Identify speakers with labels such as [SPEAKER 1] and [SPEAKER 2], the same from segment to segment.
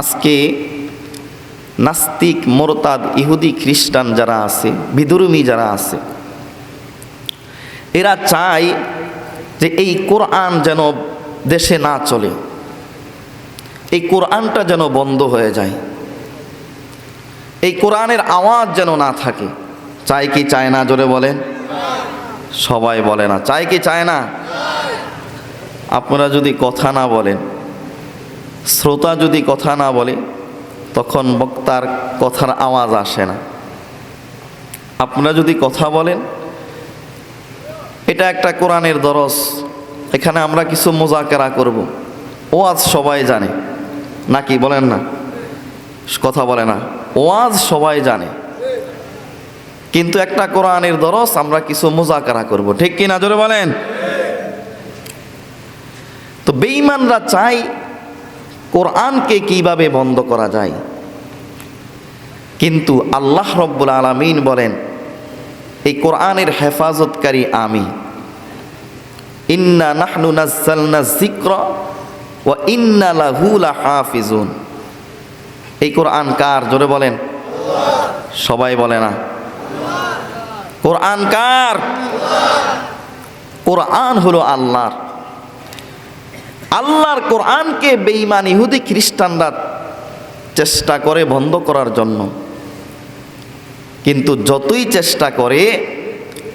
[SPEAKER 1] আজকে নাস্তিক, মোরতাদ, ইহুদি, খ্রিস্টান যারা আছে, বিদুরুমি যারা আছে, এরা চায় যে এই কোরআন যেন দেশে না চলে, এই কোরআনটা যেন বন্ধ হয়ে যায়, এই কোরআনের আওয়াজ যেন না থাকে। চায় কি চায় না, জোরে বলেন? সবাই বলে না। চায় কি চায় না? আপনারা যদি কথা না বলেন শ্রোতা যদি কথা না বলে, তখন বক্তার কথার আওয়াজ আসে না। আপনারা যদি কথা বলেন, এটা একটা কোরআনের দরস, এখানে আমরা কিছু মোজাকেরা করব। ওয়াজ সবাই জানে, নাকি বলেন না? কথা বলে না। ওয়াজ সবাই জানে। কিন্তু একটা কোরআনের দরস আমরা কিছু মোজাকারা করব, ঠিক কি না জোরে বলেন? তো বেঈমানরা চায় কোরআনকে কীভাবে বন্ধ করা যায়? কিন্তু আল্লাহ রব্বুল আলমিন বলেন, এই কোরআনের হেফাজতকারী আমি। ইন্না নাহনু নাজ্জালনা ওয়া ইন্না লাহু লাহাফিজুন। এই কোরআন কার? জোরে বলেন। সবাই বলে না। কোরআন কার? কোরআন হলো আল্লাহর। আল্লাহর কোরআনকে বেঈমান ইহুদি খ্রিস্টানরা চেষ্টা করে বন্ধ করার জন্য। কিন্তু যতই চেষ্টা করে,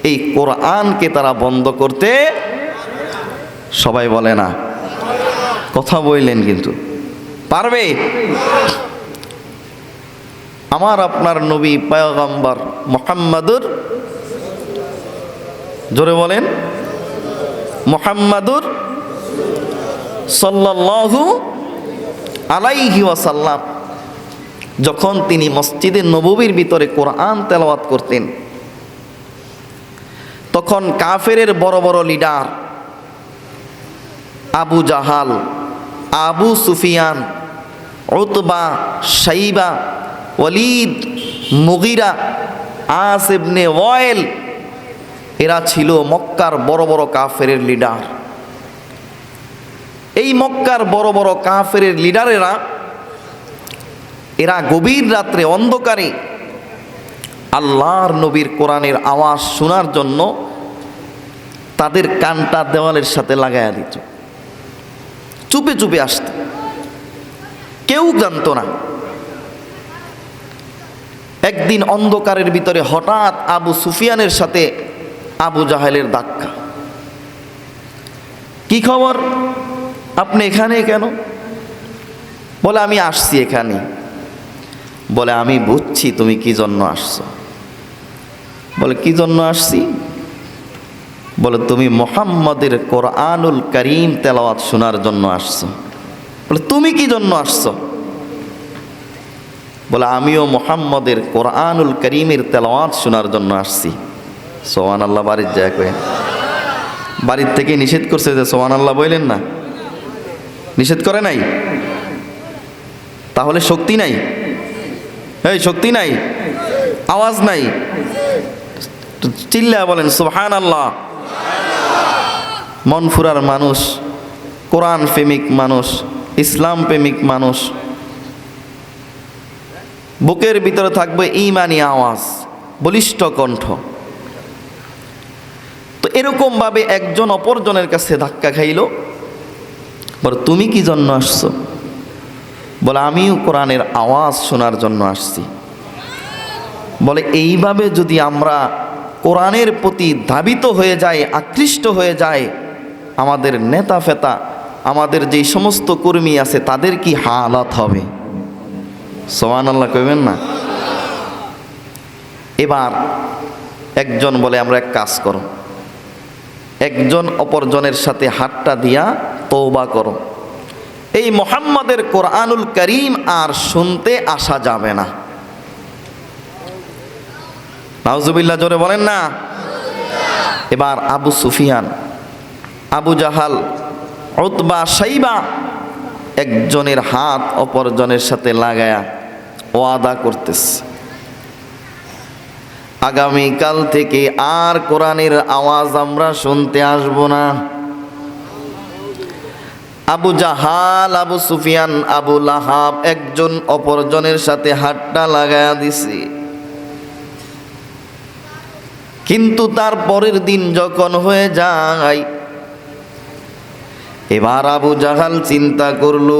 [SPEAKER 1] এই কোরআনকে তারা বন্ধ করতে সবাই বলে না। কথা বললেন কিন্তু। পারবে? আমার আপনার নবী পয়গম্বর মোহাম্মদুর, জোরে বলেন, মোহাম্মদুর সাল্লাল্লাহু আলাইহি ওয়াসাল্লাম যখন তিনি মসজিদে নববীর ভিতরে কোরআন তেলাওয়াত করতেন, তখন কাফেরের বড় বড় leader Abu Jahl, Abu Sufyan, Utba Shaiba Walid, Mughira আসেবনে well এরা ছিল মক্কার বড় বড় কাফের লিডার। এই মক্কার বড় বড় কাফের লিডারেরা, এরা গভীর রাত্রে অন্ধকারে আল্লাহর নবীর কোরআনের আওয়াজ শোনার জন্য তাদের কানটা দেওয়ালের সাথে লাগাইয়া দিত। চুপে চুপে আসত। কেউ জানতো না। একদিন অন্ধকারের ভিতরে হঠাৎ আবু সুফিয়ানের সাথে আবু জাহেলের ধাক্কা। কি খবর? আপনি এখানে কেন? বলে, আমি আসছি এখানে। বলে, আমি বুঝছি তুমি কি জন্য আসছো। বলে, কি জন্য আসছি? বলে, তুমি মোহাম্মদের কোরআনুল করিম তেলাওয়াত শোনার জন্য আসছো। বলে, তুমি কি জন্য আসছো? বলে, আমিও মোহাম্মদের কোরআনুল করিমের তেলাওয়াত শোনার জন্য আসছি। সোহান আল্লাহ বাড়ির যায় কয়ে। বাড়ির থেকে নিষেধ করছে যে সোহান আল্লাহ বললেন না? নিষেধ করে নাই? তাহলে শক্তি নাই? এই, শক্তি নাই? আওয়াজ নাই? চিল্লা বলেন সুবহান আল্লাহ মনফুরার মানুষ, কোরআন প্রেমিক মানুষ, ইসলাম প্রেমিক মানুষ। বুকের ভিতরে থাকবে ইমানি আওয়াজ, বলিষ্ঠ কণ্ঠ। তো এরকমভাবে একজন অপরজনের কাছে ধাক্কা খাইল বলে তুমি কি জন্য আসছো? বলে, আমিও কোরআনের আওয়াজ শোনার জন্য আসছি। বলে, এইভাবে যদি আমরা কোরআনের প্রতি ধাবিত হয়ে যায় আকৃষ্ট হয়ে যায় আমাদের নেতা ফেতা আমাদের যেই সমস্ত কর্মী আছে, তাদের কি হালাত হবে? সোমান আল্লাহ কইবেন না? এবার একজন বলে, আমরা এক কাজ করো। একজন অপরজনের সাথে হাতটা দিয়া তৌবা করো। এই মোহাম্মদের কোরআনুল করিম আর শুনতে আসা যাবে না। নাউজুবিল্লাহ, জোরে বলেন না। এবার Abu Sufyan, Abu Jahl, Utba, Shaiba একজনের হাত অপরজনের সাথে লাগায়া ওয়াদা করতেছে। আগামীকাল থেকে আর কোরআনের আওয়াজ আমরা শুনতে আসব না। আবু জাহাল, আবু সুফিয়ান, আবু লাহাব একজন অপরজনের সাথে হাতটা লাগায়া দিছে। কিন্তু তার পরের দিন যখন হয়ে যায়, এবার আবু জাহাল চিন্তা করল,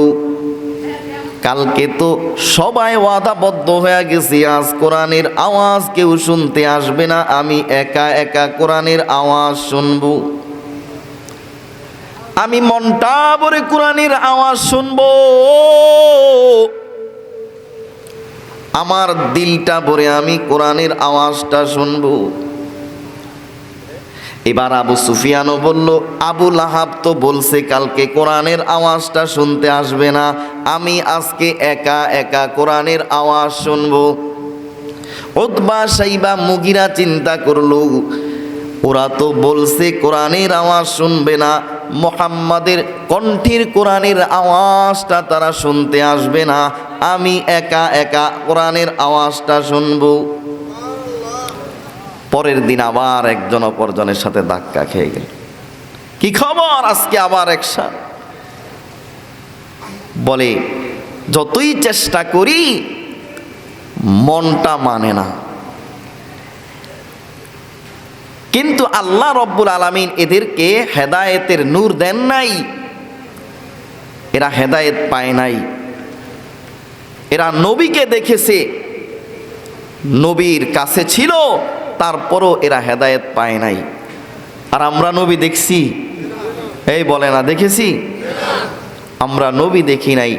[SPEAKER 1] কালকে তো সবাই ওয়াদাবদ্ধ হয়ে গেছি, আজ কোরআনের আওয়াজ কেউ শুনতে আসবে না, আমি একা একা কোরআনের আওয়াজ শুনব। আমি মনটা ভরে কোরআনের আওয়াজ শুনব। আমার দিলটা ভরে আমি কোরআনের আওয়াজটা শুনব। এবার আবু সুফিয়ানও বলল, আবু লাহাব তো বলছে কালকে কোরআনের আওয়াজটা শুনতে আসবে না। আমি আজকে একা একা কোরআনের আওয়াজ শুনব। ওতবা সাইবা মুগিরা চিন্তা করল, ওরা তো বলছে কোরআনের আওয়াজ শুনবে না। মোহাম্মদের কণ্ঠের কোরআনের আওয়াজটা তারা শুনতে আসবে না। আমি একা একা কোরআনের আওয়াজটা শুনব। পরের দিন আবার একজন অপরজনের সাথে ধাক্কা খেয়ে গেল। কি খবর আজকে আবার একসা বলে, যতই চেষ্টা করি, মনটা মানে না। কিন্তু আল্লাহ রব্বুল আলমিন এদেরকে হেদায়েতের নূর দেন নাই। এরা হেদায়েত পায় নাই। এরা নবীকে দেখেছে, নবীর কাছে ছিল, তারপরও এরা হেদায়েত পায় নাই। আর আমরা নবী দেখছি, এই বলে না, দেখেছি? আমরা নবী দেখি নাই।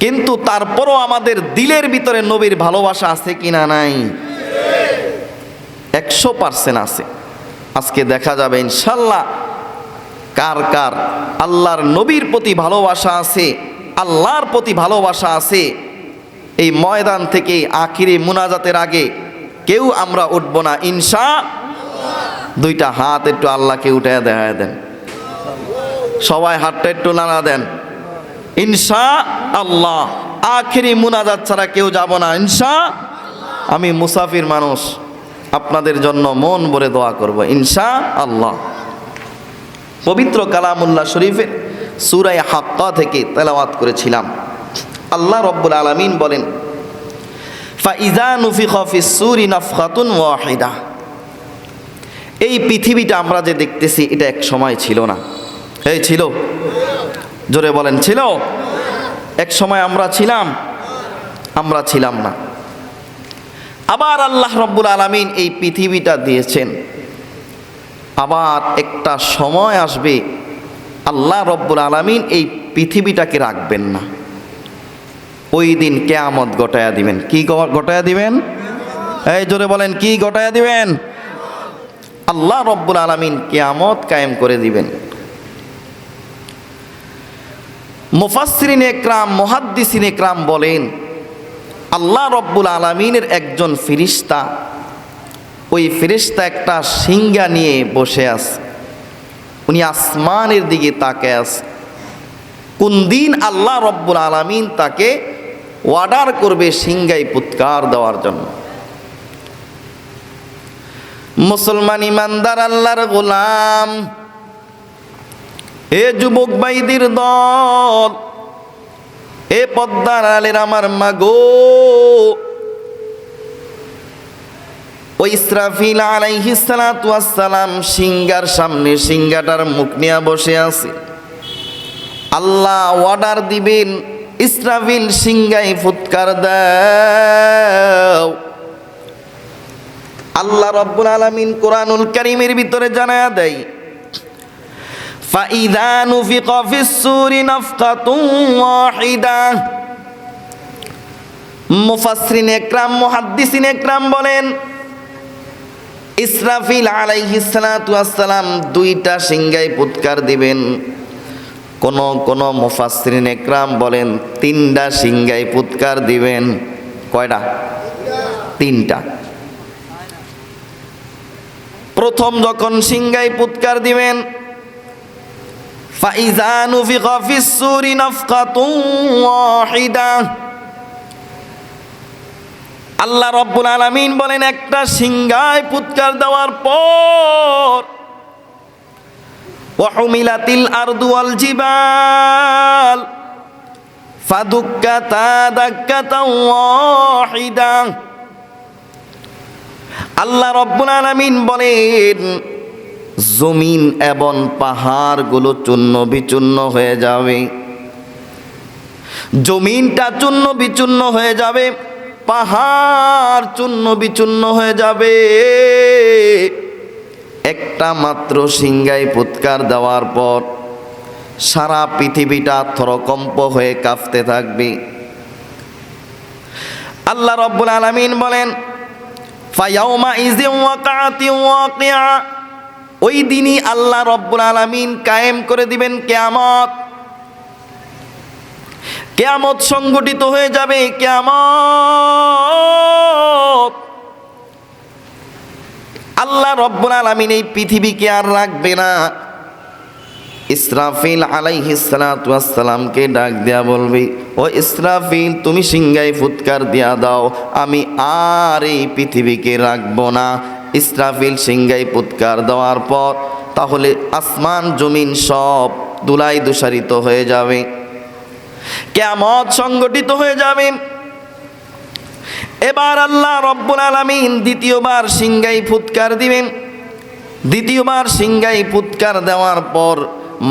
[SPEAKER 1] কিন্তু তারপরও আমাদের দিলের ভিতরে নবীর ভালোবাসা আছে কিনা নাই? একশো পার্সেন্ট আছে। আজকে দেখা যাবে ইনশাল্লাহ কার কার আল্লাহর নবীর প্রতি ভালোবাসা আছে, আল্লাহর প্রতি ভালোবাসা আছে, এই ময়দান থেকে আখিরে মুনাজাতের আগে কেউ আমরা উঠব না ইনশা দুইটা হাত একটু আল্লাহকে উঠে দেখা দেন। সবাই হাতটা একটু নাড়া দেন। ইনশা আল্লাহ আখিরি মুনাজাত ছাড়া কেউ যাব না ইনশা আমি মুসাফির মানুষ। আপনাদের জন্য মন ভরে দোয়া করব ইনশা আল্লাহ পবিত্র কালামুল্লাহ শরীফের সুরাই হাক্কা থেকে তেলাওয়াত করেছিলাম। আল্লাহ রব্বুল আলমিন বলেন নুফি খফিস এই পৃথিবীটা আমরা যে দেখতেছি, এটা এক সময় ছিল না। এই ছিল? জোরে বলেন, ছিল? এক সময় আমরা ছিলাম আমরা ছিলাম না। আবার আল্লাহ রব্বুল আলমিন এই পৃথিবীটা দিয়েছেন। আবার একটা সময় আসবে, আল্লাহ রব্বুল আলমিন এই পৃথিবীটাকে রাখবেন না। ওই দিন কেয়ামত গটায়া দিবেন। কি গটায়া দিবেন? এই জোরে বলেন, কি গটায়া দিবেন? আল্লাহ রব্বুল আলমিন কেয়ামত কায়েম করে দিবেন। মুফাসরিন একরাম, মহাদ্দিসিন একরাম বলেন আল্লাহ রব্বুল আলমিনের একজন ফিরিস্তা, ওই ফিরিস্তা একটা সিঙ্গা নিয়ে বসে আছে। উনি আসমানের দিকে তাকে আছে। কোন দিন আল্লাহ রব্বুল আলমিন তাকে অর্ডার করবে সিংগাই পুৎকার দেওয়ার জন্য। মুসলমান ইমানদার আল্লাহর গোলাম, এ যুবক বাইদির দল এ পদ্মার আলের আমার মাগো। ওই ইসরাফিল আলাইহিসালাম সিঙ্গার সামনে সিঙ্গাটার মুখ নিয়ে বসে আছে। আল্লাহ অর্ডার দিবেন, ইসরাফিল সিংগাই ফুৎকার দাও। আল্লাহ রব্বুল আলমিন কোরআনুল করিমের ভিতরে জানায়া দেয় فإذا نفق في السور نفقة واحدة মুফাসরিন একরাম মুহাদ্দিসিন একরাম বলেন ইসরাফিল আলাইহিস সালাতু ওয়াসসালাম দুইটা সিংগাই পুৎকার দিবেন কোন কোন মুফাসরিন একরাম বলেন তিনটা সিংগাই পুৎকার দিবেন কয়টা তিনটা প্রথম যখন সিংগাই পুৎকার দিবেন ফাইজা নুফিকা ফিস সুরি নাফকাতুন ওয়াহিদা। আল্লাহ রব্বুল আলামিন বলেন, একটা সিংগায় পুৎকার দেওয়ার পর ওয়াহুমিলাতিল আরদু ওয়াল জিবাল ফাদুক্কাতা দাক্কাতাও ওয়াহিদা। আল্লাহ রব্বুল আলামিন বলেন জমিন এবং পাহাড়গুলো চূর্ণ বিচূর্ণ হয়ে যাবে। জমিনটা চূর্ণ বিচূর্ণ হয়ে যাবে, পাহাড় চূর্ণ বিচূর্ণ হয়ে যাবে। একটা মাত্র সিংগাই পুৎকার দেওয়ার পর সারা পৃথিবীটা থরকম্প হয়ে কাঁপতে থাকবে। আল্লাহ রব্বুল আলামিন বলেন, ফায়াউমা ইযিন ওয়াকাতি ওয়াকিয়া ওই দিনই আল্লাহ রব্বুল আলামিন কায়েম করে দিবেন কেয়ামত। কেয়ামত সংগঠিত হয়ে যাবে, কেয়ামত। আল্লাহ রব্বুল আলামিন এই পৃথিবীকে আর রাখবে না। ইসরাফিল আলাইহিসালামকে ডাক দেয়া বলবি, ও ইসরাফিল, তুমি সিংগাই ফুৎকার দিয়া দাও, আমি আর এই পৃথিবীকে রাখব না। ইসরাফিল সিংগাই ফুৎকার দেওয়ার পর তাহলে আসমান জমিন সব দুলাই দূষারিত হয়ে যাবে। কেমত সংগঠিত হয়ে যাবে। এবার আল্লাহ রব্বুল আলামিন দ্বিতীয়বার সিংগাই ফুৎকার দিবেন। দ্বিতীয়বার সিংগাই ফুৎকার দেওয়ার পর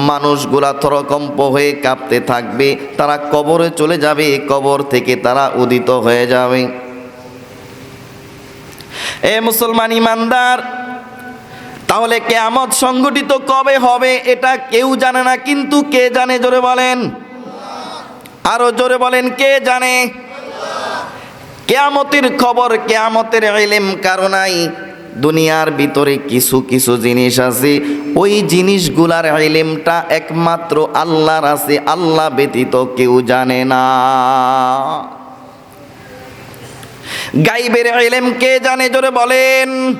[SPEAKER 1] মানুষগুলা থরকম্প হয়ে কাঁপতে থাকবে, তারা কবরে চলে যাবে, কবর থেকে তারা উদিত হয়ে যাবে। এ মুসলমান ইমানদার, তাহলে কেয়ামত সংগঠিত কবে হবে এটা কেউ জানে না, কিন্তু কে জানে জোরে বলেন? আরও জোরে বলেন, কে জানে? কেয়ামতের খবর, কেয়ামতের এলেম কারণাই দুনিয়ার ভিতরে কিছু কিছু জিনিস আছে, ওই জিনিসগুলার এলেমটা একমাত্র আল্লাহর আছে, আল্লাহ ব্যতীত কেউ জানে না। গাইবের এলেম কে জানে? জোরে বলেন।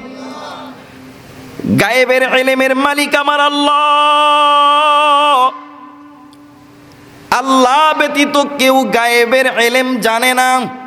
[SPEAKER 1] গায়েবের এলেমের মালিক আমার আল্লাহ। আল্লাহ ব্যতীত কেউ গায়েবের এলেম জানে না।